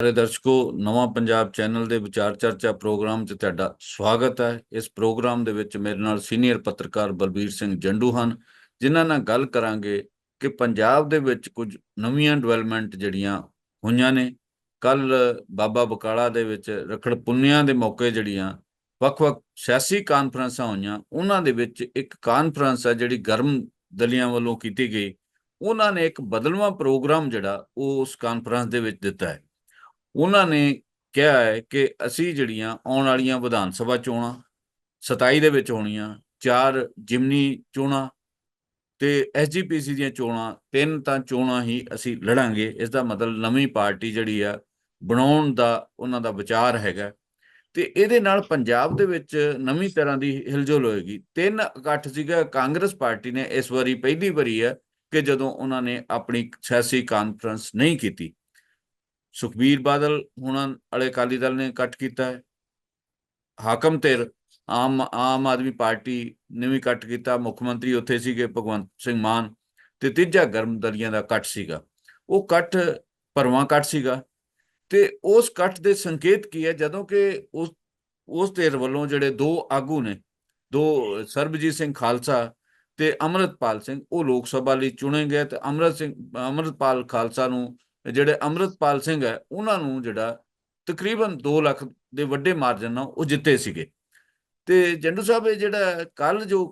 ਸਾਰੇ ਦਰਸ਼ਕੋ, ਨਵਾਂ ਪੰਜਾਬ ਚੈਨਲ ਦੇ ਵਿਚਾਰ ਚਰਚਾ ਪ੍ਰੋਗਰਾਮ 'ਚ ਤੁਹਾਡਾ ਸਵਾਗਤ ਹੈ। ਇਸ ਪ੍ਰੋਗਰਾਮ ਦੇ ਵਿੱਚ ਮੇਰੇ ਨਾਲ ਸੀਨੀਅਰ ਪੱਤਰਕਾਰ ਬਲਬੀਰ ਸਿੰਘ ਜੰਡੂ ਹਨ, ਜਿਨ੍ਹਾਂ ਨਾਲ ਗੱਲ ਕਰਾਂਗੇ ਕਿ ਪੰਜਾਬ ਦੇ ਵਿੱਚ ਕੁਝ ਨਵੀਆਂ ਡਿਵੈਲਪਮੈਂਟ ਜਿਹੜੀਆਂ ਹੋਈਆਂ ਨੇ ਕੱਲ ਬਾਬਾ ਬਕਾਲਾ ਦੇ ਵਿੱਚ ਰਖੜ ਪੁੰਨਿਆਂ ਦੇ ਮੌਕੇ ਜਿਹੜੀਆਂ ਵੱਖ-ਵੱਖ ਸਿਆਸੀ ਕਾਨਫਰੰਸਾਂ ਹੋਈਆਂ, ਉਹਨਾਂ ਦੇ ਵਿੱਚ ਇੱਕ ਕਾਨਫਰੰਸ ਹੈ ਜਿਹੜੀ ਗਰਮ ਦਲੀਆਂ ਵੱਲੋਂ ਕੀਤੀ ਗਈ। ਉਹਨਾਂ ਨੇ ਇੱਕ ਬਦਲਵਾਂ ਪ੍ਰੋਗਰਾਮ ਜਿਹੜਾ ਉਹ ਉਸ ਕਾਨਫਰੰਸ ਦੇ ਵਿੱਚ ਦਿੱਤਾ ਹੈ। ਉਹਨਾਂ ਨੇ ਕਿਹਾ ਹੈ ਕਿ ਅਸੀਂ ਜਿਹੜੀਆਂ ਆਉਣ ਵਾਲੀਆਂ ਵਿਧਾਨ ਸਭਾ ਚੋਣਾਂ 27 ਦੇ ਵਿੱਚ ਹੋਣੀਆਂ, ਚਾਰ ਜਿਮਨੀ ਚੋਣਾਂ ਤੇ ਐਸਜੀਪੀਸੀ ਦੀਆਂ ਚੋਣਾਂ, ਤਿੰਨ ਤਾਂ ਚੋਣਾਂ ਹੀ ਅਸੀਂ ਲੜਾਂਗੇ। ਇਸ ਦਾ ਮਤਲਬ ਨਵੀਂ ਪਾਰਟੀ ਜਿਹੜੀ ਆ ਬਣਾਉਣ ਦਾ ਉਹਨਾਂ ਦਾ ਵਿਚਾਰ ਹੈਗਾ। ਤੇ ਇਹਦੇ ਨਾਲ ਪੰਜਾਬ ਦੇ ਵਿੱਚ ਨਵੀਂ ਤਰ੍ਹਾਂ ਦੀ ਹਿਲਜੁਲ ਹੋਏਗੀ। ਤਿੰਨ ਇਕੱਠ ਸੀਗਾ, ਕਾਂਗਰਸ ਪਾਰਟੀ ਨੇ ਇਸ ਵਾਰੀ ਪਹਿਲੀ ਵਾਰੀ ਹੈ ਕਿ ਜਦੋਂ ਉਹਨਾਂ ਨੇ ਆਪਣੀ ਸਿਆਸੀ ਕਾਨਫਰੰਸ ਨਹੀਂ ਕੀਤੀ। ਸੁਖਬੀਰ ਬਾਦਲ ਹੁਣਾਂ ਵਾਲੇ ਅਕਾਲੀ ਦਲ ਨੇ ਇਕੱਠ ਕੀਤਾ ਹੈ। ਹਾਕਮ ਧਿਰ ਆਮ ਆਮ ਆਦਮੀ ਪਾਰਟੀ ਨੇ ਵੀ ਇਕੱਠ ਕੀਤਾ। ਮੁੱਖ ਮੰਤਰੀ ਉੱਥੇ ਸੀਗੇ ਭਗਵੰਤ ਸਿੰਘ ਮਾਨ ਤੇ ਤੀਜਾ ਗਰਮ ਦਲੀਆਂ ਦਾ ਇਕੱਠ ਸੀਗਾ। ਉਹ ਇਕੱਠ ਭਰਵਾਂ ਇਕੱਠ ਸੀਗਾ ਤੇ ਉਸ ਇਕੱਠ ਦੇ ਸੰਕੇਤ ਕੀ ਹੈ? ਜਦੋਂ ਕਿ ਉਸ ਉਸ ਧਿਰ ਵੱਲੋਂ ਜਿਹੜੇ ਦੋ ਆਗੂ ਨੇ, ਦੋ ਸਰਬਜੀਤ ਸਿੰਘ ਖਾਲਸਾ ਤੇ ਅਮਰਤਪਾਲ ਸਿੰਘ, ਉਹ ਲੋਕ ਸਭਾ ਲਈ ਚੁਣੇ ਗਏ ਤੇ ਅਮਰਤ ਸਿੰਘ, ਅਮਰਤਪਾਲ ਖਾਲਸਾ ਨੂੰ ਜਿਹੜੇ ਅਮਰਤਪਾਲ ਸਿੰਘ ਹੈ, ਉਹਨਾਂ ਨੂੰ ਜਿਹੜਾ ਤਕਰੀਬਨ 2 ਲੱਖ ਦੇ ਵੱਡੇ ਮਾਰਜਨ ਨਾਲ ਉਹ ਜਿੱਤੇ ਸੀਗੇ। ਤੇ ਜੰਡੂ ਸਾਹਿਬ, ਇਹ ਜਿਹੜਾ ਕੱਲ ਜੋ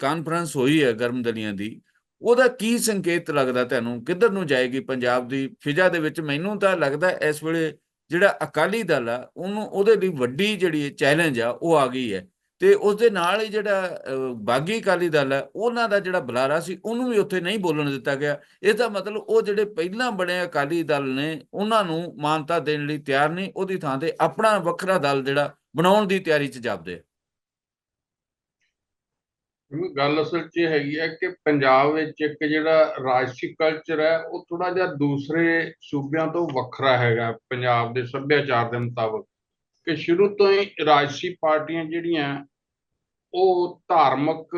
ਕਾਨਫਰੰਸ ਹੋਈ ਹੈ ਗਰਮਦਲੀਆਂ ਦੀ, ਉਹਦਾ ਕੀ ਸੰਕੇਤ ਲੱਗਦਾ ਤੁਹਾਨੂੰ? ਕਿੱਧਰ ਨੂੰ ਜਾਏਗੀ ਪੰਜਾਬ ਦੀ ਫਿਜ਼ਾ ਦੇ ਵਿੱਚ? ਮੈਨੂੰ ਤਾਂ ਲੱਗਦਾ ਇਸ ਵੇਲੇ ਜਿਹੜਾ ਅਕਾਲੀ ਦਲ ਆ, ਉਹਨੂੰ, ਉਹਦੇ ਲਈ ਵੱਡੀ ਜਿਹੜੀ ਚੈਲੰਜ ਆ, ਉਹ ਆ ਗਈ ਹੈ। ਤੇ ਉਸ ਦੇ ਨਾਲ ਹੀ ਜਿਹੜਾ ਬਾਗੀ ਅਕਾਲੀ ਦਲ ਹੈ, ਉਹਨਾਂ ਦਾ ਜਿਹੜਾ ਬੁਲਾਰਾ ਸੀ, ਉਹਨੂੰ ਵੀ ਉੱਥੇ ਨਹੀਂ ਬੋਲਣ ਦਿੱਤਾ ਗਿਆ। ਇਸ ਦਾ ਮਤਲਬ ਉਹ ਜਿਹੜੇ ਪਹਿਲਾਂ ਬਣੇ ਅਕਾਲੀ ਦਲ ਨੇ, ਉਹਨਾਂ ਨੂੰ ਮਾਨਤਾ ਦੇਣ ਲਈ ਤਿਆਰ ਨਹੀਂ, ਉਹਦੀ ਥਾਂ ਤੇ ਆਪਣਾ ਵੱਖਰਾ ਦਲ ਜਿਹੜਾ ਬਣਾਉਣ ਦੀ ਤਿਆਰੀ 'ਚ ਜਾਪਦੇ ਗੱਲ ਅਸਲ 'ਚ ਹੈਗੀ ਹੈ ਕਿ ਪੰਜਾਬ ਵਿੱਚ ਇੱਕ ਜਿਹੜਾ ਰਾਜਸੀ ਕਲਚਰ ਹੈ, ਉਹ ਥੋੜਾ ਜਿਹਾ ਦੂਸਰੇ ਸੂਬਿਆਂ ਤੋਂ ਵੱਖਰਾ ਹੈਗਾ, ਪੰਜਾਬ ਦੇ ਸੱਭਿਆਚਾਰ ਦੇ ਮੁਤਾਬਕ। ਕਿ ਸ਼ੁਰੂ ਤੋਂ ਹੀ ਰਾਜਸੀ ਪਾਰਟੀਆਂ ਜਿਹੜੀਆਂ ਉਹ ਧਾਰਮਿਕ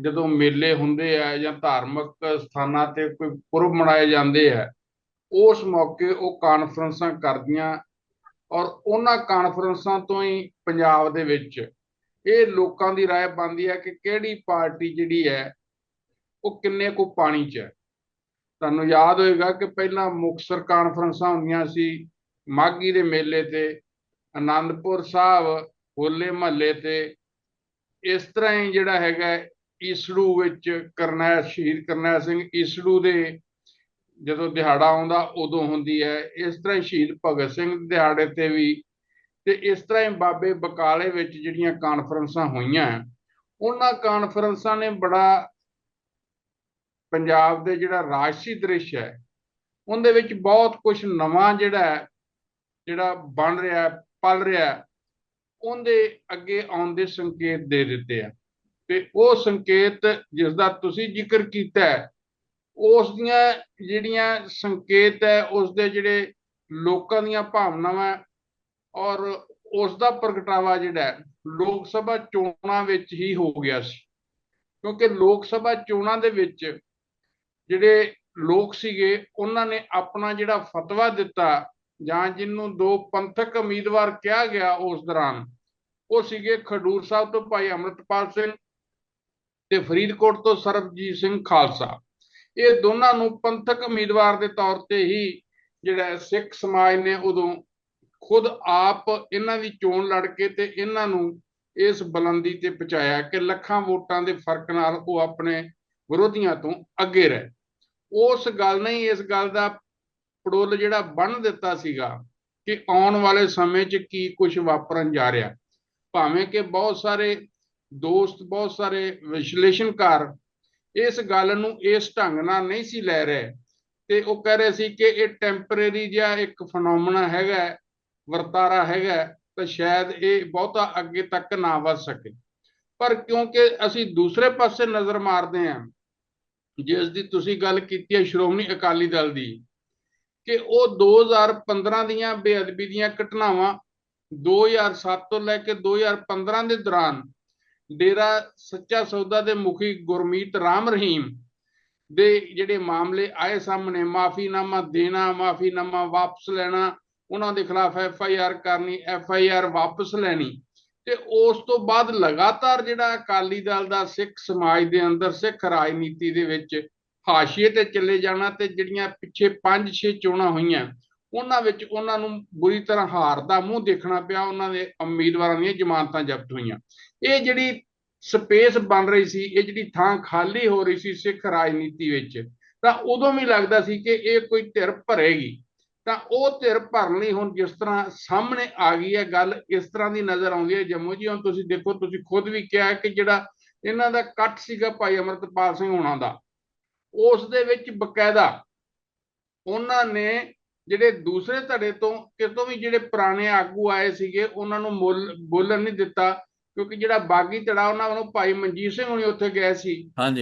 ਜਦੋਂ ਮੇਲੇ ਹੁੰਦੇ ਆ ਜਾਂ ਧਾਰਮਿਕ ਸਥਾਨਾਂ ਤੇ ਕੋਈ ਪੁਰਬ ਮਨਾਏ ਜਾਂਦੇ ਆ ਉਸ ਮੌਕੇ ਉਹ ਕਾਨਫਰੰਸਾਂ ਕਰਦੀਆਂ ਔਰ ਉਹਨਾਂ ਕਾਨਫਰੰਸਾਂ ਤੋਂ ਹੀ ਪੰਜਾਬ ਦੇ ਵਿੱਚ ਇਹ ਲੋਕਾਂ ਦੀ رائے ਬਣਦੀ ਹੈ ਕਿ ਕਿਹੜੀ ਪਾਰਟੀ ਜਿਹੜੀ ਹੈ ਉਹ ਕਿੰਨੇ ਕੁ ਪਾਣੀ 'ਚ ਹੈ ਤੁਹਾਨੂੰ ਯਾਦ ਹੋਏਗਾ ਕਿ ਪਹਿਲਾਂ ਮੁਕਸਰ ਕਾਨਫਰੰਸਾਂ ਹੁੰਦੀਆਂ ਸੀ ਮਾਗੀ ਦੇ ਮੇਲੇ ਤੇ ਆਨੰਦਪੁਰ ਸਾਹਿਬ, ਹੋਲੇ ਮਹੱਲੇ ਤੇ, ਇਸ ਤਰ੍ਹਾਂ ਹੀ ਜਿਹੜਾ ਹੈਗਾ ਈਸੜੂ ਵਿੱਚ ਕਰਨੈਲ, ਸ਼ਹੀਦ ਕਰਨੈਲ ਸਿੰਘ ਈਸੜੂ ਦੇ ਜਦੋਂ ਦਿਹਾੜਾ ਆਉਂਦਾ, ਉਦੋਂ ਹੁੰਦੀ ਹੈ। ਇਸ ਤਰ੍ਹਾਂ ਹੀ ਸ਼ਹੀਦ ਭਗਤ ਸਿੰਘ ਦਿਹਾੜੇ ਤੇ ਵੀ ਤੇ ਇਸ ਤਰ੍ਹਾਂ ਹੀ ਬਾਬੇ ਬਕਾਲੇ ਵਿੱਚ ਜਿਹੜੀਆਂ ਕਾਨਫਰੰਸਾਂ ਹੋਈਆਂ ਉਹਨਾਂ ਕਾਨਫਰੰਸਾਂ ਨੇ ਬੜਾ ਪੰਜਾਬ ਦੇ ਜਿਹੜਾ ਰਾਜਸੀ ਦ੍ਰਿਸ਼ ਹੈ, ਉਹਦੇ ਵਿੱਚ ਬਹੁਤ ਕੁਝ ਨਵਾਂ ਜਿਹੜਾ ਜਿਹੜਾ ਬਣ ਰਿਹਾ ਪਲ ਰਿਹਾ ਉਹਦੇ ਅੱਗੇ ਆਉਣ ਦੇ ਸੰਕੇਤ ਦੇ ਦਿੱਤੇ ਆ। ਤੇ ਉਹ ਸੰਕੇਤ ਜਿਸ ਦਾ ਤੁਸੀਂ ਜ਼ਿਕਰ ਕੀਤਾ ਹੈ, ਉਸ ਦੀਆਂ ਜਿਹੜੀਆਂ ਸੰਕੇਤ ਹੈ, ਉਸ ਦੇ ਜਿਹੜੇ ਲੋਕਾਂ ਦੀਆਂ ਭਾਵਨਾਵਾਂ ਔਰ ਉਸ ਦਾ ਪ੍ਰਗਟਾਵਾ ਜਿਹੜਾ ਲੋਕ ਸਭਾ ਚੋਣਾਂ ਵਿੱਚ ਹੀ ਹੋ ਗਿਆ ਸੀ। ਕਿਉਂਕਿ ਲੋਕ ਸਭਾ ਚੋਣਾਂ ਦੇ ਵਿੱਚ ਜਿਹੜੇ ਲੋਕ ਸੀਗੇ, ਉਹਨਾਂ ਨੇ ਆਪਣਾ ਜਿਹੜਾ ਫਤਵਾ ਦਿੱਤਾ ਜਾਂ ਜਿਹਨੂੰ ਦੋ ਪੰਥਕ ਉਮੀਦਵਾਰ ਕਿਹਾ ਗਿਆ ਉਸ ਦੌਰਾਨ, ਉਹ ਸੀਗੇ ਖਡੂਰ ਸਾਹਿਬ ਤੋਂ ਭਾਈ ਅਮਰਤਪਾਲ ਸਿੰਘ ਤੇ ਫਰੀਦਕੋਟ ਤੋਂ ਸਰਬਜੀਤ ਸਿੰਘ ਖਾਲਸਾ। ਇਹ ਦੋਨਾਂ ਨੂੰ ਪੰਥਕ ਉਮੀਦਵਾਰ ਦੇ ਤੌਰ ਤੇ ਹੀ ਜਿਹੜਾ ਸਿੱਖ ਸਮਾਜ ਨੇ ਉਦੋਂ ਖੁਦ ਆਪ ਇਹਨਾਂ ਦੀ ਚੋਣ ਲੜ ਕੇ ਤੇ ਇਹਨਾਂ ਨੂੰ ਇਸ ਬੁਲੰਦੀ ਤੇ ਪਹੁੰਚਾਇਆ ਕਿ ਲੱਖਾਂ ਵੋਟਾਂ ਦੇ ਫ਼ਰਕ ਨਾਲ ਉਹ ਆਪਣੇ ਵਿਰੋਧੀਆਂ ਤੋਂ ਅੱਗੇ ਰਹੇ। ਉਸ ਗੱਲ ਨਹੀਂ, ਇਸ ਗੱਲ ਦਾ ਪੜੋਲ ਜਿਹੜਾ ਬਣ ਦਿੱਤਾ ਸੀਗਾ ਕਿ ਆਉਣ ਵਾਲੇ ਸਮੇਂ 'ਚ ਕੀ ਕੁਝ ਵਾਪਰਨ ਜਾ ਰਿਹਾ। ਭਾਵੇਂ ਕਿ ਬਹੁਤ ਸਾਰੇ ਦੋਸਤ, ਬਹੁਤ ਸਾਰੇ ਵਿਸ਼ਲੇਸ਼ਣਕਾਰ ਇਸ ਗੱਲ ਨੂੰ ਇਸ ਢੰਗ ਨਾਲ ਨਹੀਂ ਸੀ ਲੈ ਰਹੇ ਤੇ ਉਹ ਕਹਿ ਰਹੇ ਸੀ ਕਿ ਇਹ ਟੈਂਪਰੇਰੀ ਜਿਹਾ ਇੱਕ ਫਨੋਮਨਾ ਹੈਗਾ ਵਰਤਾਰਾ ਹੈਗਾ ਤਾਂ ਸ਼ਾਇਦ ਇਹ ਬਹੁਤਾ ਅੱਗੇ ਤੱਕ ਨਾ ਵੱਧ ਸਕੇ। ਪਰ ਕਿਉਂਕਿ ਅਸੀਂ ਦੂਸਰੇ ਪਾਸੇ ਨਜ਼ਰ ਮਾਰਦੇ ਹਾਂ, ਜਿਸ ਦੀ ਤੁਸੀਂ ਗੱਲ ਕੀਤੀ ਹੈ ਸ਼੍ਰੋਮਣੀ ਅਕਾਲੀ ਦਲ ਦੀ ਕਿ ਉਹ 2015 ਦੀਆਂ ਬੇਅਦਬੀ ਦੀਆਂ ਘਟਨਾਵਾਂ 2007 ਤੋਂ ਲੈ ਕੇ 2015 ਦੇ ਦੌਰਾਨ ਡੇਰਾ ਸੱਚਾ ਸੌਦਾ ਦੇ ਮੁਖੀ ਗੁਰਮੀਤ ਰਾਮ ਰਹੀਮ ਦੇ ਜਿਹੜੇ ਮਾਮਲੇ ਆਏ ਸਾਹਮਣੇ, ਮਾਫੀਨਾਮਾ ਦੇਣਾ, ਮਾਫੀਨਾਮਾ ਵਾਪਸ ਲੈਣਾ, ਉਹਨਾਂ ਦੇ ਖਿਲਾਫ ਐਫ ਆਈ ਆਰ ਕਰਨੀ, ਐਫ ਆਈ ਆਰ ਵਾਪਸ ਲੈਣੀ ਤੇ ਉਸ ਤੋਂ ਬਾਅਦ ਲਗਾਤਾਰ ਜਿਹੜਾ ਅਕਾਲੀ ਦਲ ਦਾ ਸਿੱਖ ਸਮਾਜ ਦੇ ਅੰਦਰ, ਸਿੱਖ ਰਾਜਨੀਤੀ ਦੇ ਵਿੱਚ ਹਾਸ਼ੀਏ ਤੇ ਚਲੇ ਜਾਣਾ ਤੇ ਜਿਹੜੀਆਂ ਪਿੱਛੇ 5-6 ਚੋਣਾਂ ਹੋਈਆਂ, ਉਹਨਾਂ ਵਿੱਚ ਉਹਨਾਂ ਨੂੰ ਬੁਰੀ ਤਰ੍ਹਾਂ ਹਾਰ ਦਾ ਮੂੰਹ ਦੇਖਣਾ ਪਿਆ, ਉਹਨਾਂ ਦੇ ਉਮੀਦਵਾਰਾਂ ਦੀਆਂ ਜ਼ਮਾਨਤਾਂ ਜ਼ਬਤ ਹੋਈਆਂ। ਇਹ ਜਿਹੜੀ ਸਪੇਸ ਬਣ ਰਹੀ ਸੀ, ਇਹ ਜਿਹੜੀ ਥਾਂ ਖਾਲੀ ਹੋ ਰਹੀ ਸੀ ਸਿੱਖ ਰਾਜਨੀਤੀ ਵਿੱਚ, ਤਾਂ ਉਦੋਂ ਵੀ ਲੱਗਦਾ ਸੀ ਕਿ ਇਹ ਕੋਈ ਧਿਰ ਭਰੇਗੀ। ਤਾਂ ਉਹ ਧਿਰ ਭਰਨ ਲਈ ਹੁਣ ਜਿਸ ਤਰ੍ਹਾਂ ਸਾਹਮਣੇ ਆ ਗਈ ਹੈ ਗੱਲ, ਇਸ ਤਰ੍ਹਾਂ ਦੀ ਨਜ਼ਰ ਆਉਂਦੀ ਹੈ। ਜੰਮੂ ਜੀ, ਹੁਣ ਤੁਸੀਂ ਦੇਖੋ, ਤੁਸੀਂ ਖੁਦ ਵੀ ਕਿਹਾ ਕਿ ਜਿਹੜਾ ਇਹਨਾਂ ਦਾ ਕੱਟ ਸੀਗਾ ਭਾਈ ਅਮਰਤਪਾਲ ਸਿੰਘ ਹੋਣਾ ਦਾ ਉਸ ਦੇ ਵਿੱਚ ਬਕਾਇਦਾ। ਉਹਨਾਂ ਨੇ ਜਿਹੜੇ ਦੂਸਰੇ ਧੜੇ ਤੋਂ ਕਿਤੋਂ ਵੀ ਜਿਹੜੇ ਪੁਰਾਣੇ ਆਗੂ ਆਏ ਸੀਗੇ ਉਹਨਾਂ ਨੂੰ ਮੁੱਲ ਬੋਲਣ ਨਹੀਂ ਦਿੱਤਾ ਕਿਉਂਕਿ ਜਿਹੜਾ ਬਾਗੀ ਧੜਾ ਉਹਨਾਂ ਵੱਲੋਂ ਭਾਈ ਮਨਜੀਤ ਸਿੰਘ ਹੁਣੀ ਉੱਥੇ ਗਏ ਸੀ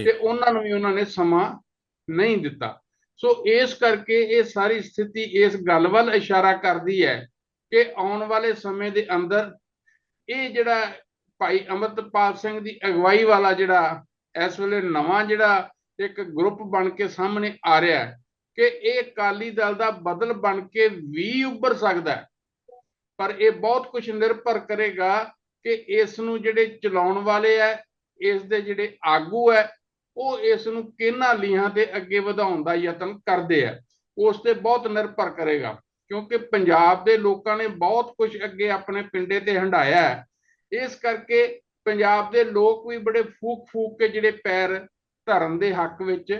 ਤੇ ਉਹਨਾਂ ਨੂੰ ਵੀ ਉਹਨਾਂ ਨੇ ਸਮਾਂ ਨਹੀਂ ਦਿੱਤਾ। ਸੋ ਇਸ ਕਰਕੇ ਇਹ ਸਾਰੀ ਸਥਿਤੀ ਇਸ ਗੱਲ ਵੱਲ ਇਸ਼ਾਰਾ ਕਰਦੀ ਹੈ ਕਿ ਆਉਣ ਵਾਲੇ ਸਮੇਂ ਦੇ ਅੰਦਰ ਇਹ ਜਿਹੜਾ ਭਾਈ ਅਮਰਤਪਾਲ ਸਿੰਘ ਦੀ ਅਗਵਾਈ ਵਾਲਾ ਜਿਹੜਾ ਇਸ ਵੇਲੇ ਨਵਾਂ ਜਿਹੜਾ ਇੱਕ ਗਰੁੱਪ ਬਣ ਕੇ ਸਾਹਮਣੇ ਆ ਰਿਹਾ ਹੈ ਕਿ ਇਹ ਅਕਾਲੀ ਦਲ ਦਾ ਬਦਲ ਬਣ ਕੇ ਵੀ ਉੱਭਰ ਸਕਦਾ ਹੈ। ਪਰ ਇਹ ਬਹੁਤ ਕੁਝ ਨਿਰਭਰ ਕਰੇਗਾ ਕਿ ਇਸ ਨੂੰ ਜਿਹੜੇ ਚਲਾਉਣ ਵਾਲੇ ਹੈ, ਇਸ ਦੇ ਜਿਹੜੇ ਆਗੂ ਹੈ, ਉਹ ਇਸ ਨੂੰ ਕਿਹਨਾਂ ਲੀਹਾਂ ਤੇ ਅੱਗੇ ਵਧਾਉਣ ਦਾ ਯਤਨ ਕਰਦੇ ਆ ਉਸ ਤੇ ਬਹੁਤ ਨਿਰਭਰ ਕਰੇਗਾ, ਕਿਉਂਕਿ ਪੰਜਾਬ ਦੇ ਲੋਕਾਂ ਨੇ ਬਹੁਤ ਕੁਝ ਅੱਗੇ ਆਪਣੇ ਪਿੰਡੇ ਤੇ ਹੰਡਾਇਆ ਹੈ। ਇਸ ਕਰਕੇ ਪੰਜਾਬ ਦੇ ਲੋਕ ਵੀ ਬੜੇ ਫੂਕ ਫੂਕ ਕੇ ਜਿਹੜੇ ਪੈਰ ਧਰਨ ਦੇ ਹੱਕ ਵਿੱਚ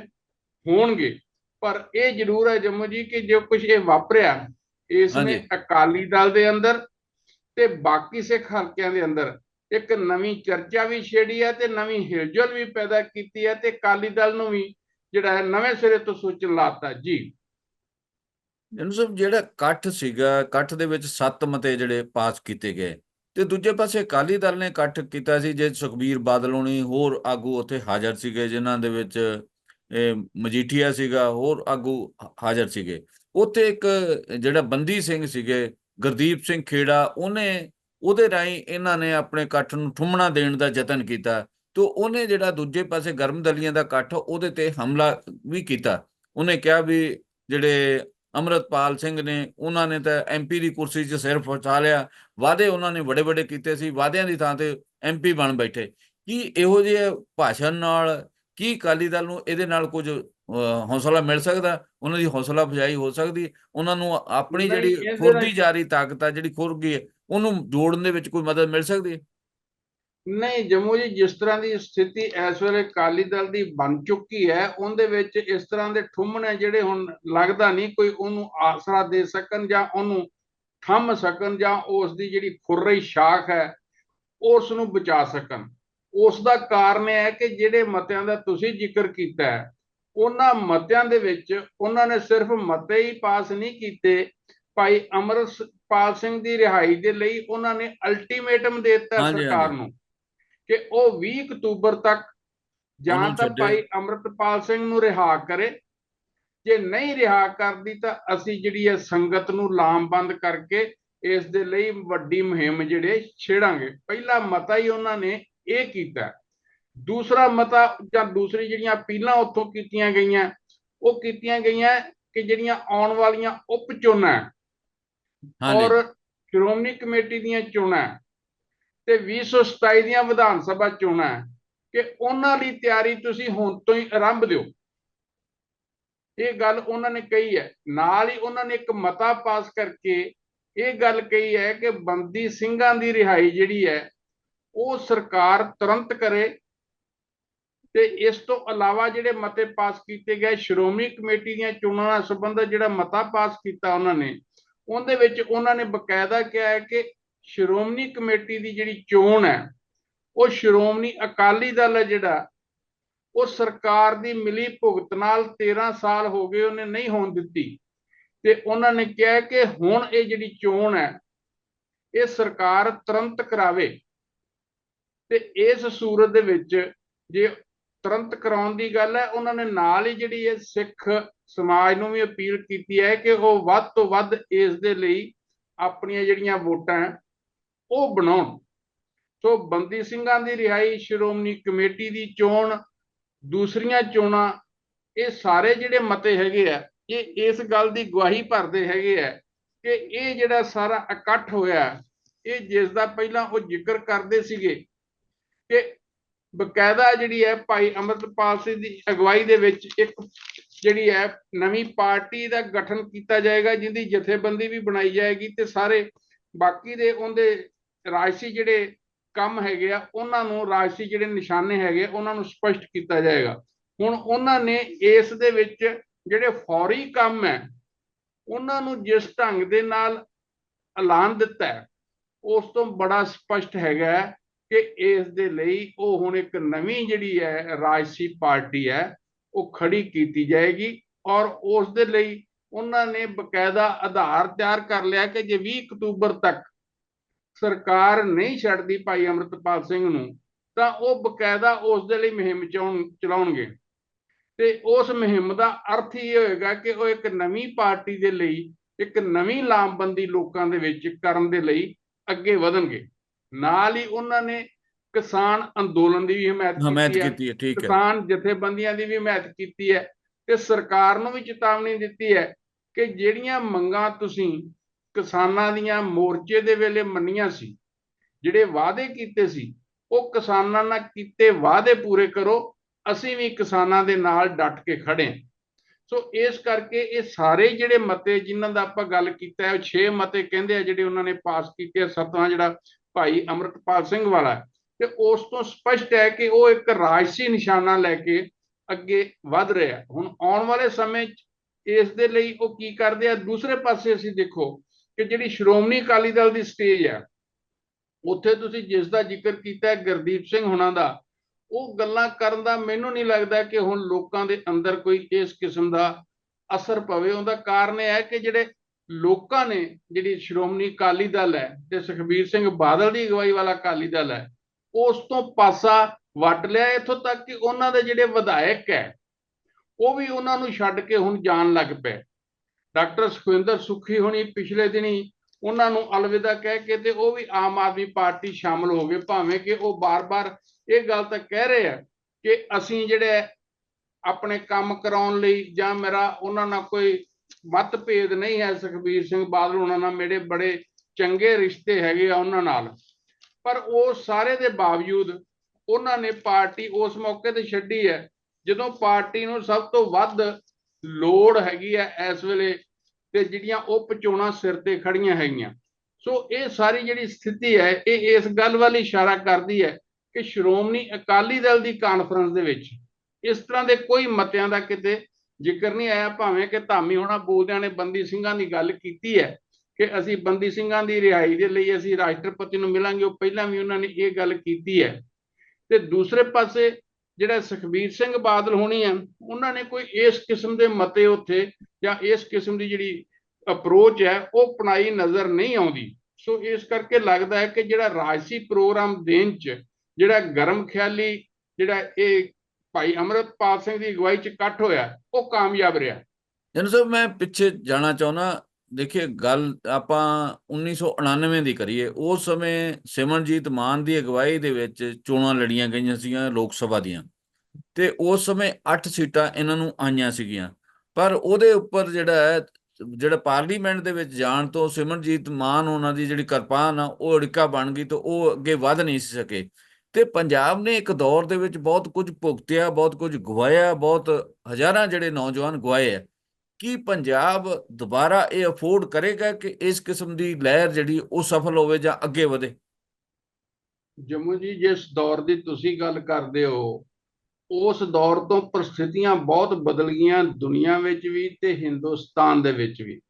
ਹੋਣਗੇ। ਪਰ ਇਹ ਜ਼ਰੂਰ ਹੈ ਜੰਮੂ ਜੀ ਕਿ ਜੋ ਕੁਝ ਇਹ ਵਾਪਰਿਆ ਇਸ ਨੇ। ਅਕਾਲੀ ਦਲ ਦੇ ਅੰਦਰ ਤੇ ਬਾਕੀ ਸਿੱਖ ਹਲਕਿਆਂ ਦੇ ਅੰਦਰ ਇੱਕ ਨਵੀਂ ਚਰਚਾ ਵੀ ਛੇੜੀ ਹੈ ਤੇ ਨਵੀਂ ਹਿਲਜੁਲ ਵੀ ਪੈਦਾ ਕੀਤੀ ਹੈ ਤੇ ਅਕਾਲੀ ਦਲ ਨੂੰ ਵੀ ਜਿਹੜਾ ਹੈ ਨਵੇਂ ਸਿਰੇ ਤੋਂ ਸੋਚਣ ਲਾਤਾ ਜੀ। ਜਨ ਸਾਹਿਬ ਜਿਹੜਾ ਇਕੱਠ ਸੀਗਾ ਇਕੱਠ ਦੇ ਵਿੱਚ ਸੱਤ ਮਤੇ ਜਿਹੜੇ ਪਾਸ ਕੀਤੇ ਗਏ। ਤੇ ਦੂਜੇ ਪਾਸੇ ਅਕਾਲੀ ਦਲ ਨੇ ਇਕੱਠ ਕੀਤਾ ਸੀ ਜੇ ਸੁਖਬੀਰ ਬਾਦਲ ਹੋਣੀ, ਹੋਰ ਆਗੂ ਉੱਥੇ ਹਾਜ਼ਰ ਸੀਗੇ, ਜਿਨ੍ਹਾਂ ਦੇ ਵਿੱਚ, ਇਹ ਮਜੀਠੀਆ ਸੀਗਾ, ਹੋਰ ਆਗੂ ਹਾਜ਼ਰ ਸੀਗੇ। ਉੱਥੇ ਇੱਕ ਜਿਹੜਾ ਬੰਦੀ ਸਿੰਘ ਸੀਗੇ, ਗੁਰਦੀਪ ਸਿੰਘ ਖੇੜਾ, ਉਹਨੇ, ਉਹਦੇ ਰਾਹੀਂ ਇਹਨਾਂ ਨੇ ਆਪਣੇ ਇਕੱਠ ਨੂੰ ਠੁੰਮਣਾ ਦੇਣ ਦਾ ਯਤਨ ਕੀਤਾ। ਤੇ ਉਹਨੇ ਜਿਹੜਾ ਦੂਜੇ ਪਾਸੇ ਗਰਮ ਦਲੀਆਂ ਦਾ ਇਕੱਠ, ਉਹਦੇ ਤੇ ਹਮਲਾ ਵੀ ਕੀਤਾ। ਉਹਨੇ ਕਿਹਾ ਵੀ ਜਿਹੜੇ ਅਮਰਤਪਾਲ ਸਿੰਘ ਨੇ ਉਹਨਾਂ ਨੇ ਤਾਂ ਐਮਪੀ ਦੀ ਕੁਰਸੀ 'ਚ ਸਿਰ ਫਸਾ ਲਿਆ। ਵਾਅਦੇ ਉਹਨਾਂ ਨੇ ਵੱਡੇ ਵੱਡੇ ਕੀਤੇ ਸੀ। ਵਾਅਦਿਆਂ ਦੀ ਥਾਂ ਤੇ ਐਮਪੀ ਬਣ ਬੈਠੇ। ਕੀ ਇਹੋ ਜਿਹੇ ਭਾਸ਼ਣ ਨਾਲ ਕੀ ਅਕਾਲੀ ਦਲ ਨੂੰ ਇਹਦੇ ਨਾਲ ਕੁਝ ਹੌਸਲਾ ਮਿਲ ਸਕਦਾ? ਉਹਨਾਂ ਦੀ ਹੌਸਲਾ ਅਫਜ਼ਾਈ ਹੋ ਸਕਦੀ? ਉਹਨਾਂ ਨੂੰ ਆਪਣੀ ਜਿਹੜੀ ਖੁਰਦੀ ਜਾਰੀ ਤਾਕਤ ਆ ਜਿਹੜੀ ਖੁਰ ਗਈ ਹੈ ਉਹਨੂੰ ਜੋੜਨ ਦੇ ਵਿੱਚ ਕੋਈ ਮਦਦ ਮਿਲ ਸਕਦੀ ਹੈ? ਨਹੀਂ ਜੰਮੂ ਜੀ ਜਿਸ ਤਰ੍ਹਾਂ ਦੀ ਸਥਿਤੀ ਇਸ ਵੇਲੇ ਅਕਾਲੀ ਦਲ ਦੀ ਬਣ ਚੁੱਕੀ ਹੈ ਉਹਦੇ ਵਿੱਚ ਇਸ ਤਰ੍ਹਾਂ ਦੇ ਠੁੰਮਣੇ ਜਿਹੜੇ ਹੁਣ ਲੱਗਦਾ ਨਹੀਂ ਕੋਈ ਉਹਨੂੰ ਆਸਰਾ ਦੇ ਸਕਣ ਜਾਂ ਉਹਨੂੰ ਥੰਮ ਸਕਣ ਜਾਂ ਉਸ ਦੀ ਜਿਹੜੀ ਖੁਰ ਰਹੀ ਸ਼ਾਖ ਹੈ ਉਸ ਨੂੰ ਬਚਾ ਸਕਣ। ਉਸ ਦਾ ਕਾਰਨ ਇਹ ਹੈ ਕਿ ਜਿਹੜੇ ਮਤਿਆਂ ਦਾ ਤੁਸੀਂ ਜ਼ਿਕਰ ਕੀਤਾ ਹੈ ਉਹਨਾਂ ਮਤਿਆਂ ਦੇ ਵਿੱਚ ਉਹਨਾਂ ਨੇ ਸਿਰਫ ਮਤੇ ਹੀ ਪਾਸ ਨਹੀਂ ਕੀਤੇ। ਭਾਈ ਅਮਰਪਾਲ ਸਿੰਘ ਦੀ ਰਿਹਾਈ ਦੇ ਲਈ ਉਹਨਾਂ ਨੇ ਅਲਟੀਮੇਟਮ ਦੇ ਦਿੱਤਾ ਸਰਕਾਰ। ਨੂੰ। ਕਿ ਉਹ 20 ਅਕਤੂਬਰ ਤੱਕ ਜਾਂ ਤਾਂ। ਭਾਈ ਅਮਰਤਪਾਲ ਸਿੰਘ ਨੂੰ ਰਿਹਾ ਕਰੇ। ਜੇ ਨਹੀਂ ਰਿਹਾ ਕਰਦੀ ਤਾਂ ਅਸੀਂ ਜਿਹੜੀ ਹੈ ਸੰਗਤ ਨੂੰ ਲਾਮਬੰਦ ਕਰਕੇ ਇਸ ਦੇ ਲਈ ਵੱਡੀ ਮੁਹਿੰਮ ਜਿਹੜੇ ਛੇੜਾਂਗੇ। ਪਹਿਲਾ ਮਤਾ ਹੀ ਉਹਨਾਂ ਨੇ ਇਹ ਕੀਤਾ। ਦੂਸਰਾ ਮਤਾ ਜਾਂ ਦੂਸਰੀ ਜਿਹੜੀਆਂ ਅਪੀਲਾਂ ਉੱਥੋਂ ਕੀਤੀਆਂ ਗਈਆਂ ਉਹ ਕੀਤੀਆਂ ਗਈਆਂ ਕਿ ਜਿਹੜੀਆਂ ਆਉਣ ਵਾਲੀਆਂ ਉਪ ਚੋਣਾਂ। ਔਰ ਸ਼੍ਰੋਮਣੀ ਕਮੇਟੀ ਦੀਆਂ ਚੋਣਾਂ। ਤੇ 2027 ਦੀਆਂ ਵਿਧਾਨ ਸਭਾ ਚੋਣਾਂ ਕਿ ਉਹਨਾਂ ਲਈ ਤਿਆਰੀ ਤੁਸੀਂ ਹੁਣ ਤੋਂ ਹੀ ਆਰੰਭ ਦਿਓ। ਇਹ ਗੱਲ ਉਹਨਾਂ ਨੇ ਕਹੀ ਹੈ। ਨਾਲ ਹੀ ਉਹਨਾਂ ਨੇ ਇੱਕ ਮਤਾ ਪਾਸ ਕਰਕੇ ਇਹ ਗੱਲ ਕਹੀ ਹੈ ਕਿ ਬੰਦੀ ਸਿੰਘਾਂ ਦੀ ਰਿਹਾਈ ਜਿਹੜੀ ਹੈ, ਉਹ ਸਰਕਾਰ ਤੁਰੰਤ ਕਰੇ ਤੇ ਇਸ ਤੋਂ ਇਲਾਵਾ ਜਿਹੜੇ ਮਤੇ ਪਾਸ ਕੀਤੇ ਗਏ, ਸ਼੍ਰੋਮਣੀ ਕਮੇਟੀ ਦੀਆਂ ਚੋਣਾਂ ਨਾਲ ਸੰਬੰਧਿਤ ਜਿਹੜਾ ਮਤਾ ਪਾਸ ਕੀਤਾ ਉਹਨਾਂ ਨੇ, ਉਹਦੇ ਵਿੱਚ ਉਹਨਾਂ ਨੇ ਬਕਾਇਦਾ ਕਿਹਾ ਹੈ ਕਿ ਸ਼੍ਰੋਮਣੀ ਕਮੇਟੀ ਦੀ ਜਿਹੜੀ ਚੋਣ ਹੈ, ਉਹ ਸ਼੍ਰੋਮਣੀ ਅਕਾਲੀ ਦਲ ਹੈ ਜਿਹੜਾ, ਉਹ ਸਰਕਾਰ ਦੀ ਮਿਲੀ ਭੁਗਤ ਨਾਲ 13 ਸਾਲ ਹੋ ਗਏ ਉਹਨੇ ਨਹੀਂ ਹੋਣ ਦਿੱਤੀ। ਤੇ ਉਹਨਾਂ ਨੇ ਕਿਹਾ ਕਿ ਹੁਣ ਇਹ ਜਿਹੜੀ ਚੋਣ ਹੈ, ਇਹ ਸਰਕਾਰ ਤੁਰੰਤ ਕਰਾਵੇ। ਤੇ ਇਸ ਸੂਰਤ ਦੇ ਵਿੱਚ ਜੇ ਤੁਰੰਤ ਕਰਾਉਣ ਦੀ ਗੱਲ ਹੈ, ਉਹਨਾਂ ਨੇ ਨਾਲ ਹੀ ਜਿਹੜੀ ਇਹ ਸਿੱਖ ਸਮਾਜ ਨੂੰ ਵੀ ਅਪੀਲ ਕੀਤੀ ਹੈ ਕਿ ਉਹ ਵੱਧ ਤੋਂ ਵੱਧ ਇਸ ਦੇ ਲਈ ਆਪਣੀਆਂ ਜਿਹੜੀਆਂ ਵੋਟਾਂ ਉਹ ਬਣਾਉਣ। ਸੋ ਬੰਦੀ ਸਿੰਘਾਂ ਦੀ ਰਿਹਾਈ, ਸ਼੍ਰੋਮਣੀ ਕਮੇਟੀ ਦੀ ਚੋਣ, ਦੂਸਰੀਆਂ ਚੋਣਾਂ, ਇਹ ਸਾਰੇ ਜਿਹੜੇ ਮਤੇ ਹੈਗੇ ਆ, ਇਹ ਇਸ ਗੱਲ ਦੀ ਗਵਾਹੀ ਭਰਦੇ ਹੈਗੇ ਆ ਕਿ ਇਹ ਜਿਹੜਾ ਸਾਰਾ ਇਕੱਠ ਹੋਇਆ, ਇਹ ਜਿਸ ਦਾ ਪਹਿਲਾਂ ਉਹ ਜ਼ਿਕਰ ਕਰਦੇ ਸੀਗੇ ਕਿ ਬਕਾਇਦਾ ਜਿਹੜੀ ਹੈ ਭਾਈ ਅਮਰਤਪਾਲ ਸਿੰਘ ਦੀ ਅਗਵਾਈ ਦੇ ਵਿੱਚ ਇੱਕ ਜਿਹੜੀ ਹੈ ਨਵੀਂ ਪਾਰਟੀ ਦਾ ਗਠਨ ਕੀਤਾ ਜਾਏਗਾ, ਜਿਹਦੀ ਜਥੇਬੰਦੀ ਵੀ ਬਣਾਈ ਜਾਏਗੀ ਤੇ ਸਾਰੇ ਬਾਕੀ ਦੇ ਉਹਦੇ ਰਾਜਸੀ ਜਿਹੜੇ ਕੰਮ ਹੈਗੇ ਆ, ਉਹਨਾਂ ਨੂੰ ਰਾਜਸੀ ਜਿਹੜੇ ਨਿਸ਼ਾਨੇ ਹੈਗੇ ਉਹਨਾਂ ਨੂੰ ਸਪਸ਼ਟ ਕੀਤਾ ਜਾਏਗਾ। ਹੁਣ ਉਹਨਾਂ ਨੇ ਇਸ ਦੇ ਵਿੱਚ ਜਿਹੜੇ ਫੌਰੀ ਕੰਮ ਹੈ, ਉਹਨਾਂ ਨੂੰ ਜਿਸ ਢੰਗ ਦੇ ਨਾਲ ਐਲਾਨ ਦਿੱਤਾ ਹੈ, ਉਸ ਤੋਂ ਬੜਾ ਸਪਸ਼ਟ ਹੈਗਾ ਕਿ ਇਸ ਦੇ ਲਈ ਉਹ ਹੁਣ ਇੱਕ ਨਵੀਂ ਜਿਹੜੀ ਹੈ ਰਾਜਸੀ ਪਾਰਟੀ ਹੈ, ਉਹ ਖੜੀ ਕੀਤੀ ਜਾਏਗੀ ਔਰ ਉਸ ਦੇ ਲਈ ਉਹਨਾਂ ਨੇ ਬਕਾਇਦਾ ਆਧਾਰ ਤਿਆਰ ਕਰ ਲਿਆ ਕਿ ਜੇ 20 ਅਕਤੂਬਰ ਤੱਕ ਸਰਕਾਰ ਨਹੀਂ ਛੱਡਦੀ ਭਾਈ ਅਮਰਤਪਾਲ ਸਿੰਘ ਨੂੰ ਤਾਂ ਉਹ ਬਕਾਇਦਾ ਉਸ ਦੇ ਲਈ ਮੁਹਿੰਮ ਚਲਾਉਣ ਚਲਾਉਣਗੇ। ਤੇ ਉਸ ਮੁਹਿੰਮ ਦਾ ਅਰਥ ਇਹ ਹੋਏਗਾ ਕਿ ਉਹ ਇੱਕ ਨਵੀਂ ਪਾਰਟੀ ਦੇ ਲਈ ਇੱਕ ਨਵੀਂ ਲਾਮਬੰਦੀ ਲੋਕਾਂ ਦੇ ਵਿੱਚ ਕਰਨ ਦੇ ਲਈ ਅੱਗੇ ਵਧਣਗੇ। ਨਾਲ ਹੀ ਉਹਨਾਂ ਨੇ ਕਿਸਾਨ ਅੰਦੋਲਨ ਦੀ ਵੀ ਹਮਾਇਤ ਕੀਤੀ ਹੈ ਠੀਕ ਹੈ। ਕਿਸਾਨ ਜਥੇਬੰਦੀਆਂ ਦੀ ਵੀ ਹਮਾਇਤ ਕੀਤੀ ਹੈ ਤੇ ਸਰਕਾਰ ਨੂੰ ਵੀ ਚੇਤਾਵਨੀ ਦਿੱਤੀ ਹੈ ਕਿ ਜਿਹੜੀਆਂ ਮੰਗਾਂ ਤੁਸੀਂ ਕਿਸਾਨਾਂ ਦੀਆਂ ਮੋਰਚੇ ਦੇ ਵੇਲੇ ਮੰਨੀਆਂ ਸੀ, ਜਿਹੜੇ ਵਾਅਦੇ ਕੀਤੇ ਸੀ, ਉਹ ਕਿਸਾਨਾਂ ਨਾਲ ਕੀਤੇ ਵਾਅਦੇ ਪੂਰੇ ਕਰੋ, ਅਸੀਂ ਵੀ ਕਿਸਾਨਾਂ ਦੇ ਨਾਲ ਡਟ ਕੇ ਖੜੇ ਸੋ ਇਸ ਕਰਕੇ ਇਹ ਸਾਰੇ ਜਿਹੜੇ ਮਤੇ ਜਿਨ੍ਹਾਂ ਦਾ ਆਪਾਂ ਗੱਲ ਕੀਤਾ ਹੈ, ਉਹ 6 ਮਤੇ ਕਹਿੰਦੇ ਆ ਜਿਹੜੇ ਉਹਨਾਂ ਨੇ ਪਾਸ ਕੀਤੇ ਆ, ਸੱਤਵਾਂ ਜਿਹੜਾ ਭਾਈ ਅਮਰਤਪਾਲ ਸਿੰਘ ਵਾਲਾ ਤੇ ਉਸ ਤੋਂ ਸਪਸ਼ਟ ਹੈ ਕਿ ਉਹ ਇੱਕ ਰਾਜਸੀ ਨਿਸ਼ਾਨਾ ਲੈ ਕੇ ਅੱਗੇ ਵਧ ਰਿਹਾ ਹੁਣ ਆਉਣ ਵਾਲੇ ਸਮੇਂ 'ਚ ਇਸ ਦੇ ਲਈ ਉਹ ਕੀ ਕਰਦੇ ਆ? ਦੂਸਰੇ ਪਾਸੇ ਅਸੀਂ ਦੇਖੋ ਕਿ ਜਿਹੜੀ ਸ਼੍ਰੋਮਣੀ ਅਕਾਲੀ ਦਲ ਦੀ ਸਟੇਜ ਹੈ ਉੱਥੇ ਤੁਸੀਂ ਜਿਸ ਦਾ ਜ਼ਿਕਰ ਕੀਤਾ ਗੁਰਦੀਪ ਸਿੰਘ ਹੁਣਾਂ ਦਾ, ਉਹ ਗੱਲਾਂ ਕਰਨ ਦਾ ਮੈਨੂੰ ਨਹੀਂ ਲੱਗਦਾ ਕਿ ਹੁਣ ਲੋਕਾਂ ਦੇ ਅੰਦਰ ਕੋਈ ਇਸ ਕਿਸਮ ਦਾ ਅਸਰ ਪਵੇ। ਉਹਦਾ ਕਾਰਨ ਇਹ ਹੈ ਕਿ ਜਿਹੜੇ ਲੋਕਾਂ ਨੇ, ਜਿਹੜੀ ਸ਼੍ਰੋਮਣੀ ਅਕਾਲੀ ਦਲ ਹੈ ਤੇ ਸੁਖਬੀਰ ਸਿੰਘ ਬਾਦਲ ਦੀ ਅਗਵਾਈ ਵਾਲਾ ਅਕਾਲੀ ਦਲ ਹੈ, ਉਸ ਤੋਂ ਪਾਸਾ ਵੱਟ ਲਿਆ ਇੱਥੋਂ ਤੱਕ ਕਿ ਉਹਨਾਂ ਦੇ ਜਿਹੜੇ ਵਿਧਾਇਕ ਹੈ, ਉਹ ਵੀ ਉਹਨਾਂ ਨੂੰ ਛੱਡ ਕੇ ਹੁਣ ਜਾਣ ਲੱਗ ਪਏ। ਡਾਕਟਰ ਸੁਖਵਿੰਦਰ ਸੁਖੀ ਹੋਣੀ ਪਿਛਲੇ ਦਿਨੀ ਉਹਨਾਂ ਨੂੰ ਅਲਵਿਦਾ ਕਹਿ ਕੇ ਤੇ ਉਹ ਵੀ ਆਮ ਆਦਮੀ ਪਾਰਟੀ ਸ਼ਾਮਲ ਹੋ ਗਏ, ਭਾਵੇਂ ਕਿ ਉਹ ਬਾਰ-ਬਾਰ ਇਹ ਗੱਲ ਤਾਂ ਕਹਿ ਰਹੇ ਆ ਕਿ ਅਸੀਂ ਜਿਹੜੇ ਆਪਣੇ ਕੰਮ ਕਰਾਉਣ ਲਈ ਜਾਂ ਮੇਰਾ ਉਹਨਾਂ ਨਾਲ ਕੋਈ ਮਤਭੇਦ ਨਹੀਂ ਹੈ ਸੁਖਬੀਰ ਸਿੰਘ ਬਾਦਲ, ਉਹਨਾਂ ਨਾਲ ਮੇਰੇ ਬੜੇ ਚੰਗੇ ਰਿਸ਼ਤੇ ਹੈਗੇ ਆ ਉਹਨਾਂ ਨਾਲ। ਪਰ ਉਹ ਸਾਰੇ ਦੇ ਬਾਵਜੂਦ ਉਹਨਾਂ ਨੇ ਪਾਰਟੀ ਉਸ ਮੌਕੇ ਤੇ ਛੱਡੀ ਹੈ, ਜਦੋਂ ਪਾਰਟੀ ਨੂੰ ਸਭ ਤੋਂ ਵੱਧ ਲੋੜ ਹੈਗੀ ਹੈ ਇਸ ਵੇਲੇ ਤੇ ਜਿਹੜੀਆਂ ਉਹ ਚੋਣਾਂ ਸਿਰ ਤੇ ਖੜੀਆਂ ਹੈਗੀਆਂ। ਸੋ ਇਹ ਸਾਰੀ ਜਿਹੜੀ ਸਥਿਤੀ ਹੈ, ਇਹ ਇਸ ਗੱਲ ਵੱਲ ਇਸ਼ਾਰਾ ਕਰਦੀ ਹੈ ਕਿ ਸ਼੍ਰੋਮਣੀ ਅਕਾਲੀ ਦਲ ਦੀ ਕਾਨਫਰੰਸ ਦੇ ਵਿੱਚ ਇਸ ਤਰ੍ਹਾਂ ਦੇ ਕੋਈ ਮਤਿਆਂ ਦਾ ਕਿਤੇ ਜ਼ਿਕਰ ਨਹੀਂ ਆਇਆ, ਭਾਵੇਂ ਕਿ ਧਾਮੀ ਹੋਣਾ ਬੋਲਦਿਆਂ ਨੇ ਬੰਦੀ ਸਿੰਘਾਂ ਦੀ ਗੱਲ ਕੀਤੀ ਹੈ ਕਿ ਅਸੀਂ ਬੰਦੀ ਸਿੰਘਾਂ ਦੀ ਰਿਹਾਈ ਦੇ ਲਈ ਅਸੀਂ ਰਾਸ਼ਟਰਪਤੀ ਨੂੰ ਮਿਲਾਂਗੇ, ਉਹ ਪਹਿਲਾਂ ਵੀ ਉਹਨਾਂ ਨੇ ਇਹ ਗੱਲ ਕੀਤੀ ਹੈ। ਤੇ ਦੂਸਰੇ ਪਾਸੇ ਜਿਹੜਾ ਸੁਖਬੀਰ ਸਿੰਘ ਬਾਦਲ ਹੋਣੀ ਹੈ ਉਹਨਾਂ ਨੇ ਕੋਈ ਇਸ ਕਿਸਮ ਦੇ ਮਤੇ ਉੱਥੇ ਜਾਂ ਇਸ ਕਿਸਮ ਦੀ ਜਿਹੜੀ ਅਪਰੋਚ ਹੈ, ਉਹ ਅਪਣਾਈ ਨਜ਼ਰ ਨਹੀਂ ਆਉਂਦੀ। ਸੋ ਇਸ ਕਰਕੇ ਲੱਗਦਾ ਹੈ ਕਿ ਜਿਹੜਾ ਰਾਜਸੀ ਪ੍ਰੋਗਰਾਮ ਦੇਣ ਚ ਜਿਹੜਾ ਗਰਮ ਖਿਆਲੀ, ਜਿਹੜਾ ਇਹ ਭਾਈ ਅਮਰਤਪਾਲ ਸਿੰਘ ਦੀ ਅਗਵਾਈ ਚ ਇਕੱਠ ਹੋਇਆ, ਉਹ ਕਾਮਯਾਬ ਰਿਹਾ। ਜਨ ਸਾਹਿਬ, ਮੈਂ ਪਿੱਛੇ ਜਾਣਾ ਚਾਹੁੰਦਾ ਦੇਖਿਏ ਗੱਲ ਆਪਾਂ 1999 ਦੀ ਕਰੀਏ, ਉਸ ਸਮੇਂ ਸਿਮਰਜੀਤ ਮਾਨ ਦੀ ਅਗਵਾਈ ਦੇ ਵਿੱਚ ਚੋਣਾਂ ਲੜੀਆਂ ਗਈਆਂ ਸੀਗੀਆਂ ਲੋਕ ਸਭਾ ਦੀਆਂ ਤੇ ਉਸ ਸਮੇਂ 8 ਸੀਟਾਂ ਇਹਨਾਂ ਨੂੰ ਆਈਆਂ ਸੀਗੀਆਂ, ਪਰ ਉਹਦੇ ਉੱਪਰ ਜਿਹੜਾ ਹੈ, ਜਿਹੜਾ ਪਾਰਲੀਮੈਂਟ ਦੇ ਵਿੱਚ ਜਾਣ ਤੋਂ ਸਿਮਰਨਜੀਤ ਮਾਨ ਉਹਨਾਂ ਦੀ ਜਿਹੜੀ ਕਿਰਪਾਨ ਆ, ਉਹ ਅੜਿੱਕਾ ਬਣ ਗਈ ਤੇ ਉਹ ਅੱਗੇ ਵਧ ਨਹੀਂ ਸਕੇ ਤੇ ਪੰਜਾਬ ਨੇ ਇੱਕ ਦੌਰ ਦੇ ਵਿੱਚ ਬਹੁਤ ਕੁਝ ਭੁਗਤਿਆ, ਬਹੁਤ ਕੁਝ ਗਵਾਇਆ, ਬਹੁਤ ਹਜ਼ਾਰਾਂ ਜਿਹੜੇ ਨੌਜਵਾਨ ਗਵਾਏ ਆ। ਕੀ ਪੰਜਾਬ ਦੁਬਾਰਾ ਇਹ ਅਫੋਰਡ ਕਰੇਗਾ ਕਿ ਇਸ ਕਿਸਮ ਦੀ ਲਹਿਰ ਜਿਹੜੀ ਉਹ ਸਫਲ ਹੋਵੇ ਜਾਂ ਅੱਗੇ ਵਧੇ? ਜੰਮੂ ਜੀ, ਜਿਸ ਦੌਰ ਦੀ ਤੁਸੀਂ ਗੱਲ ਕਰਦੇ ਹੋ, ਉਸ ਦੌਰ ਤੋਂ ਪ੍ਰਸਥਿਤੀਆਂ ਬਹੁਤ ਬਦਲ ਗਈਆਂ ਦੁਨੀਆ ਵਿੱਚ ਵੀ ਤੇ ਹਿੰਦੁਸਤਾਨ ਦੇ ਵਿੱਚ ਵੀ।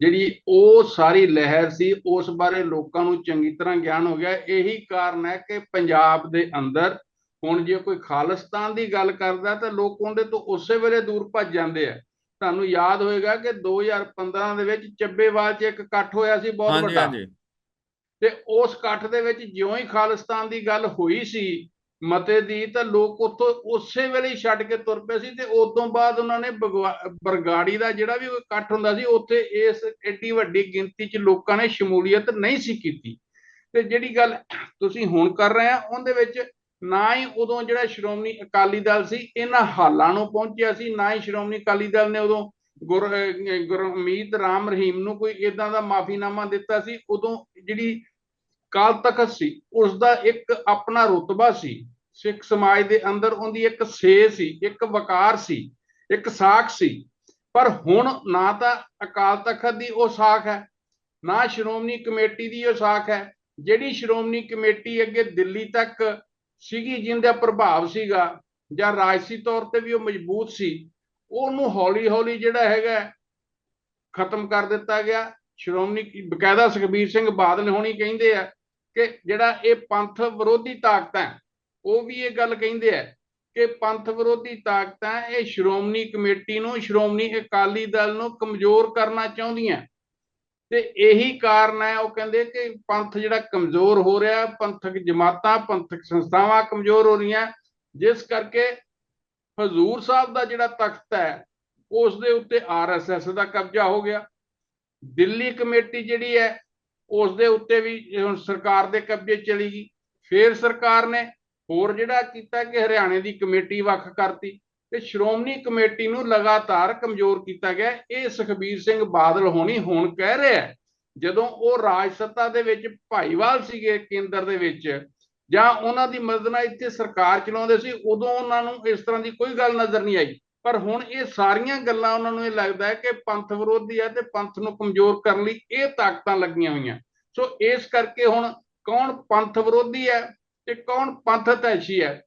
ਜਿਹੜੀ ਉਹ ਸਾਰੀ ਲਹਿਰ ਸੀ, ਉਸ ਬਾਰੇ ਲੋਕਾਂ ਨੂੰ ਚੰਗੀ ਤਰ੍ਹਾਂ ਗਿਆਨ ਹੋ ਗਿਆ। ਇਹੀ ਕਾਰਨ ਹੈ ਕਿ ਪੰਜਾਬ ਦੇ ਅੰਦਰ ਹੁਣ ਜੇ ਕੋਈ ਖਾਲਿਸਤਾਨ ਦੀ ਗੱਲ ਕਰਦਾ ਤਾਂ ਲੋਕ ਉਹਦੇ ਤੋਂ ਉਸੇ ਵੇਲੇ ਦੂਰ ਭੱਜ ਜਾਂਦੇ ਆ। ਤੁਹਾਨੂੰ ਯਾਦ ਹੋਏਗਾ ਕਿ 2015 ਦੇ ਵਿੱਚ ਚੱਬੇਵਾਲ 'ਚ ਇੱਕ ਇਕੱਠ ਹੋਇਆ ਸੀ ਬਹੁਤ ਵੱਡਾ। ਹਾਂਜੀ। ਤੇ ਉਸ ਇਕੱਠ ਦੇ ਵਿੱਚ ਜਿਉਂ ਹੀ ਖਾਲਿਸਤਾਨ ਦੀ ਗੱਲ ਹੋਈ ਸੀ ਮਤੇ ਦੀ ਤਾਂ ਲੋਕ ਉੱਥੋਂ ਉਸੇ ਵੇਲੇ ਛੱਡ ਕੇ ਤੁਰ ਪਏ ਸੀ ਤੇ ਉਸ ਤੋਂ ਬਾਅਦ ਉਹਨਾਂ ਨੇ ਬਰਗਾੜੀ ਦਾ ਜਿਹੜਾ ਵੀ ਇਕੱਠ ਹੁੰਦਾ ਸੀ ਉੱਥੇ ਇਸ ਐਡੀ ਵੱਡੀ ਗਿਣਤੀ 'ਚ ਲੋਕਾਂ ਨੇ ਸ਼ਮੂਲੀਅਤ ਨਹੀਂ ਸੀ ਕੀਤੀ। ਤੇ ਜਿਹੜੀ ਗੱਲ ਤੁਸੀਂ ਹੁਣ ਕਰ ਰਹੇ ਆ ਉਹਦੇ ਵਿੱਚ ਨਾ ਹੀ ਉਦੋਂ ਜਿਹੜਾ ਸ਼੍ਰੋਮਣੀ ਅਕਾਲੀ ਦਲ ਸੀ, ਇਹਨਾਂ ਹਾਲਾਂ ਨੂੰ ਪਹੁੰਚਿਆ ਸੀ, ਨਾ ਹੀ ਸ਼੍ਰੋਮਣੀ ਅਕਾਲੀ ਦਲ ਨੇ ਉਦੋਂ ਗੁਰ ਗੁਰਮੀਤ ਰਾਮ ਰਹੀਮ ਨੂੰ ਕੋਈ ਇਦਾਂ ਦਾ ਮਾਫੀਨਾਮਾ ਦਿੱਤਾ ਸੀ, ਉਦੋਂ ਜਿਹੜੀ ਕਾਲ ਤਖਤ ਸੀ ਉਸ ਦਾ ਇੱਕ ਆਪਣਾ ਰੁਤਬਾ ਸੀ, ਸਿੱਖ ਸਮਾਜ ਦੇ ਅੰਦਰ ਉਹਦੀ ਇੱਕ ਸੇ ਸੀ, ਇੱਕ ਵਕਾਰ ਸੀ, ਇੱਕ ਸਾਖ ਸੀ, ਪਰ ਹੁਣ ਨਾ ਤਾਂ ਅਕਾਲ ਤਖਤ ਦੀ ਉਹ ਸਾਖ ਹੈ, ਨਾ ਸ਼੍ਰੋਮਣੀ ਕਮੇਟੀ ਦੀ ਉਹ ਸਾਖ ਹੈ, ਜਿਹੜੀ ਸ਼੍ਰੋਮਣੀ ਕਮੇਟੀ ਅੱਗੇ ਦਿੱਲੀ ਤੱਕ ਸੀਗੀ ਜਿਹਦਾ ਪ੍ਰਭਾਵ ਸੀਗਾ, ਜਾਂ ਰਾਜਸੀ ਤੌਰ ਤੇ ਵੀ ਉਹ ਮਜ਼ਬੂਤ ਸੀ, ਉਹਨੂੰ ਹੌਲੀ ਹੌਲੀ ਜਿਹੜਾ ਹੈਗਾ ਖਤਮ ਕਰ ਦਿੱਤਾ ਗਿਆ। ਸ਼੍ਰੋਮਣੀ ਬਕਾਇਦਾ ਸੁਖਬੀਰ ਸਿੰਘ ਬਾਦਲ ਹੋਣੀ ਕਹਿੰਦੇ ਆ ਕਿ ਜਿਹੜਾ ਇਹ ਪੰਥ ਵਿਰੋਧੀ ਤਾਕਤਾਂ ਉਹ ਵੀ ਇਹ ਗੱਲ ਕਹਿੰਦੇ ਆ ਕਿ ਪੰਥ ਵਿਰੋਧੀ ਤਾਕਤਾਂ ਇਹ ਸ਼੍ਰੋਮਣੀ ਕਮੇਟੀ ਨੂੰ, ਸ਼੍ਰੋਮਣੀ ਅਕਾਲੀ ਦਲ ਨੂੰ ਕਮਜ਼ੋਰ ਕਰਨਾ ਚਾਹੁੰਦੀਆਂ। ਤੇ ਇਹੀ ਕਾਰਨ ਹੈ, ਉਹ ਕਹਿੰਦੇ ਕਿ ਪੰਥ ਜਿਹੜਾ ਕਮਜ਼ੋਰ ਹੋ ਰਿਹਾ, ਪੰਥਕ ਜਮਾਤਾਂ, ਪੰਥਕ ਸੰਸਥਾਵਾਂ ਕਮਜ਼ੋਰ ਹੋ ਰਹੀਆਂ। ਜਿਸ ਕਰਕੇ ਹਜ਼ੂਰ ਸਾਹਿਬ ਦਾ ਜਿਹੜਾ ਤਖਤ ਹੈ, ਉਸ ਦੇ ਉੱਤੇ ਆਰਐਸਐਸ ਦਾ ਕਬਜ਼ਾ ਹੋ ਗਿਆ। ਦਿੱਲੀ ਕਮੇਟੀ ਜਿਹੜੀ ਹੈ, ਉਸ ਦੇ ਉੱਤੇ ਵੀ ਹੁਣ ਸਰਕਾਰ ਦੇ ਕਬਜ਼ੇ ਚਲੀ ਗਈ। ਫਿਰ ਸਰਕਾਰ ਨੇ ਹੋਰ ਜਿਹੜਾ ਕੀਤਾ ਕਿ ਹਰਿਆਣੇ ਦੀ ਕਮੇਟੀ ਵੱਖ ਕਰਤੀ। ਤੇ ਸ਼੍ਰੋਮਣੀ ਕਮੇਟੀ ਨੂੰ ਲਗਾਤਾਰ ਕਮਜ਼ੋਰ ਕੀਤਾ ਗਿਆ। ਇਹ ਸੁਖਬੀਰ ਸਿੰਘ ਬਾਦਲ ਹੋਣੀ ਹੁਣ ਕਹਿ ਰਿਹਾ ਜਦੋਂ ਉਹ ਰਾਜ ਸੱਤਾ ਦੇ ਵਿੱਚ ਭਾਈਵਾਲ ਸੀਗੇ ਕੇਂਦਰ ਦੇ ਵਿੱਚ, ਜਾਂ ਉਹਨਾਂ ਦੀ ਮਦਦ ਨਾਲ ਇੱਥੇ ਸਰਕਾਰ ਚਲਾਉਂਦੇ ਸੀ, ਉਦੋਂ ਉਹਨਾਂ ਨੂੰ ਇਸ ਤਰ੍ਹਾਂ ਦੀ ਕੋਈ ਗੱਲ ਨਜ਼ਰ ਨਹੀਂ ਆਈ। ਪਰ ਹੁਣ ਇਹ ਸਾਰੀਆਂ ਗੱਲਾਂ ਉਹਨਾਂ ਨੂੰ ਇਹ ਲੱਗਦਾ ਹੈ ਕਿ ਪੰਥ ਵਿਰੋਧੀ ਹੈ ਤੇ ਪੰਥ ਨੂੰ ਕਮਜ਼ੋਰ ਕਰਨ ਲਈ ਇਹ ਤਾਕਤਾਂ ਲੱਗੀਆਂ ਹੋਈਆਂ। ਸੋ ਇਸ ਕਰਕੇ ਹੁਣ ਕੌਣ ਪੰਥ ਵਿਰੋਧੀ ਹੈ ਤੇ ਕੌਣ ਪੰਥ ਹਿਤੈਸ਼ੀ ਹੈ?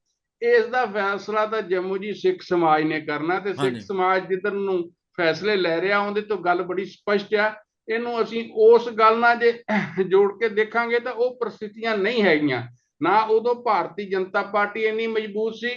ਇਸ ਦਾ ਫੈਸਲਾ ਤਾਂ ਜੰਮੂ ਜੀ ਸਿੱਖ ਸਮਾਜ ਨੇ ਕਰਨਾ ਤੇ ਸਿੱਖ। ਸਮਾਜ ਜਿੱਧਰ ਨੂੰ ਫੈਸਲੇ ਲੈ ਰਿਹਾ ਉਹਦੇ ਤੋਂ ਗੱਲ ਬੜੀ ਸਪਸ਼ਟ ਆ। ਇਹਨੂੰ ਅਸੀਂ ਉਸ ਗੱਲ ਨਾਲ ਜੇ ਜੋੜ ਕੇ ਦੇਖਾਂਗੇ ਤਾਂ ਉਹ ਪ੍ਰਸਥਿਤੀਆਂ ਨਹੀਂ ਹੈਗੀਆਂ। ਨਾ ਉਦੋਂ ਭਾਰਤੀ ਜਨਤਾ ਪਾਰਟੀ ਇੰਨੀ ਮਜ਼ਬੂਤ ਸੀ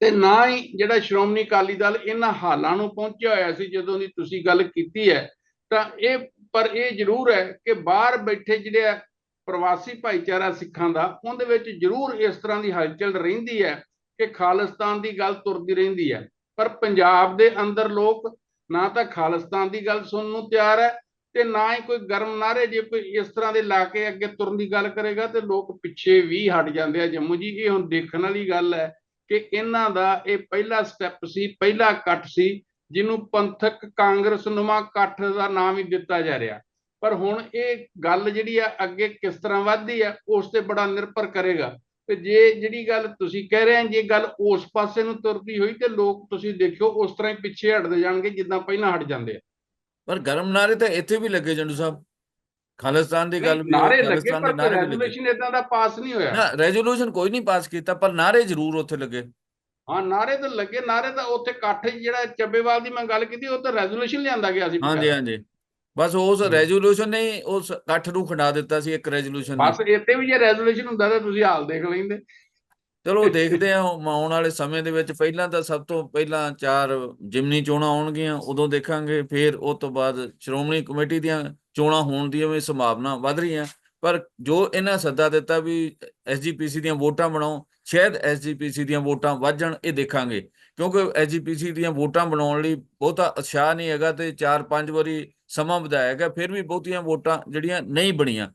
ਤੇ ਨਾ ਹੀ ਜਿਹੜਾ ਸ਼੍ਰੋਮਣੀ ਅਕਾਲੀ ਦਲ ਇਹਨਾਂ ਹਾਲਾਂ ਨੂੰ ਪਹੁੰਚਿਆ ਹੋਇਆ ਸੀ ਜਦੋਂ ਦੀ ਤੁਸੀਂ ਗੱਲ ਕੀਤੀ ਹੈ। ਤਾਂ ਇਹ ਪਰ ਇਹ ਜ਼ਰੂਰ ਹੈ ਕਿ ਬਾਹਰ ਬੈਠੇ ਜਿਹੜੇ ਆ ਪ੍ਰਵਾਸੀ ਭਾਈਚਾਰਾ ਸਿੱਖਾਂ ਦਾ, ਉਹਦੇ ਵਿੱਚ ਜ਼ਰੂਰ ਇਸ ਤਰ੍ਹਾਂ ਦੀ ਹਲਚਲ ਰਹਿੰਦੀ ਹੈ ਕਿ ਖਾਲਿਸਤਾਨ ਦੀ ਗੱਲ ਤੁਰਦੀ ਰਹਿੰਦੀ ਹੈ। ਪਰ ਪੰਜਾਬ ਦੇ ਅੰਦਰ ਲੋਕ ਨਾ ਤਾਂ ਖਾਲਿਸਤਾਨ ਦੀ ਗੱਲ ਸੁਣਨ ਨੂੰ ਤਿਆਰ ਹੈ ਤੇ ਨਾ ਹੀ ਕੋਈ ਗਰਮ ਨਾਰੇ ਜੇ ਕੋਈ ਇਸ ਤਰ੍ਹਾਂ ਦੇ ਲਾ ਕੇ ਅੱਗੇ ਤੁਰਨ ਦੀ ਗੱਲ ਕਰੇਗਾ ਤੇ ਲੋਕ ਪਿੱਛੇ ਵੀ ਹਟ ਜਾਂਦੇ ਆ। ਜੰਮੂ ਜੀ, ਇਹ ਹੁਣ ਦੇਖਣ ਵਾਲੀ ਗੱਲ ਹੈ ਕਿ ਇਹਨਾਂ ਦਾ ਇਹ ਪਹਿਲਾ ਸਟੈਪ ਸੀ, ਪਹਿਲਾ ਕੱਟ ਸੀ, ਜਿਹਨੂੰ ਪੰਥਕ ਕਾਂਗਰਸ ਨੁਮਾ ਇਕੱਠ ਦਾ ਨਾਮ ਹੀ ਦਿੱਤਾ ਜਾ ਰਿਹਾ। ਪਰ ਹੁਣ ਇਹ ਗੱਲ ਜਿਹੜੀ ਆ ਅੱਗੇ ਕਿਸ ਤਰ੍ਹਾਂ ਵੱਧਦੀ ਆ ਉਸ ਤੇ ਬੜਾ ਨਿਰਭਰ ਕਰੇਗਾ। ਤੇ ਜੇ ਜਿਹੜੀ ਗੱਲ ਤੁਸੀਂ ਕਹਿ ਰਹੇ ਹੋ ਜੇ ਗੱਲ ਉਸ ਪਾਸੇ ਨੂੰ ਤੁਰਦੀ ਹੋਈ ਤੇ ਲੋਕ ਤੁਸੀਂ ਦੇਖਿਓ ਉਸ ਤਰ੍ਹਾਂ ਹੀ ਪਿੱਛੇ ਹਟਦੇ ਜਾਣਗੇ ਜਿੱਦਾਂ ਪਹਿਲਾਂ ਹਟ ਜਾਂਦੇ ਆ। ਪਰ ਗਰਮ ਨਾਰੇ ਤਾਂ ਇੱਥੇ ਵੀ ਲੱਗੇ ਜੰਡੂ ਸਾਹਿਬ। ਖਾਲਿਸਤਾਨ ਦੀ ਗੱਲ ਵੀ ਨਾਰੇ ਲੱਗੇ ਪਰ ਰੈਜ਼ੋਲੂਸ਼ਨ ਇਦਾਂ ਦਾ ਪਾਸ ਨਹੀਂ ਹੋਇਆ। ਨਾ ਰੈਜ਼ੋਲੂਸ਼ਨ ਕੋਈ ਨਹੀਂ ਪਾਸ ਕੀਤਾ ਪਰ ਨਾਰੇ ਜ਼ਰੂਰ ਉੱਥੇ ਲੱਗੇ। ਹਾਂ ਨਾਰੇ ਤਾਂ ਲੱਗੇ ਨਾਰੇ ਤਾਂ ਉੱਥੇ ਇਕੱਠ ਜਿਹੜਾ ਚੱਬੇਵਾਲ ਦੀ ਮੈਂ ਗੱਲ ਕੀਤੀ ਉਹ ਤਾਂ ਰੈਜ਼ੋਲੂਸ਼ਨ ਲਿਆਂਦਾ ਗਿਆ ਸੀ। ਹਾਂਜੀ ਹਾਂਜੀ। ਬਸ ਉਸ। ਰੈਜ਼ੋਲੂਸ਼ਨ ਨੇ ਹੀ ਉਸ ਇਕੱਠ ਨੂੰ ਖੰਡਾ ਦਿੱਤਾ ਸੀ ਇੱਕ ਰੈਜ਼ੋਲੂਸ਼ਨ ਬਸ ਇੱਥੇ ਵੀ ਜੇ ਰੈਜ਼ੋਲੂਸ਼ਨ ਹੁੰਦਾ ਤਾਂ ਤੁਸੀਂ ਹਾਲ ਦੇਖ ਲੈਂਦੇ। ਚਲੋ ਦੇਖਦੇ ਹਾਂ ਹੁਣ ਆਉਣ ਵਾਲੇ ਸਮੇਂ ਦੇ ਵਿੱਚ ਪਹਿਲਾਂ ਤਾਂ ਸਭ ਤੋਂ ਪਹਿਲਾਂ ਚਾਰ ਜਿਮਨੀ ਚੋਣਾਂ ਆਉਣਗੀਆਂ ਉਦੋਂ ਦੇਖਾਂਗੇ ਫਿਰ ਉਸ ਤੋਂ ਬਾਅਦ ਸ਼੍ਰੋਮਣੀ ਕਮੇਟੀ ਦੀਆਂ ਚੋਣਾਂ ਹੋਣ ਦੀਆਂ ਵੀ ਸੰਭਾਵਨਾ ਵੱਧ ਰਹੀਆਂ। ਪਰ ਜੋ ਇਹਨਾਂ ਸੱਦਾ ਦਿੱਤਾ ਵੀ ਐਸਜੀਪੀਸੀ ਦੀਆਂ ਵੋਟਾਂ ਬਣਾਓ ਸ਼ਾਇਦ ਐਸਜੀਪੀਸੀ ਦੀਆਂ ਵੋਟਾਂ ਵੱਧ ਜਾਣ ਇਹ ਦੇਖਾਂਗੇ। ਕਿਉਂਕਿ ਐਸਜੀਪੀਸੀ ਦੀਆਂ ਵੋਟਾਂ ਬਣਾਉਣ ਲਈ ਬਹੁਤਾ ਉਤਸ਼ਾਹ ਨਹੀਂ ਹੈਗਾ ਤੇ 4-5 ਵਾਰੀ ਸਮਾਂ ਵਧਾਇਆ ਗਿਆ, ਫਿਰ ਵੀ ਬਹੁਤੀਆਂ ਵੋਟਾਂ ਜਿਹੜੀਆਂ ਨਹੀਂ ਬਣੀਆਂ।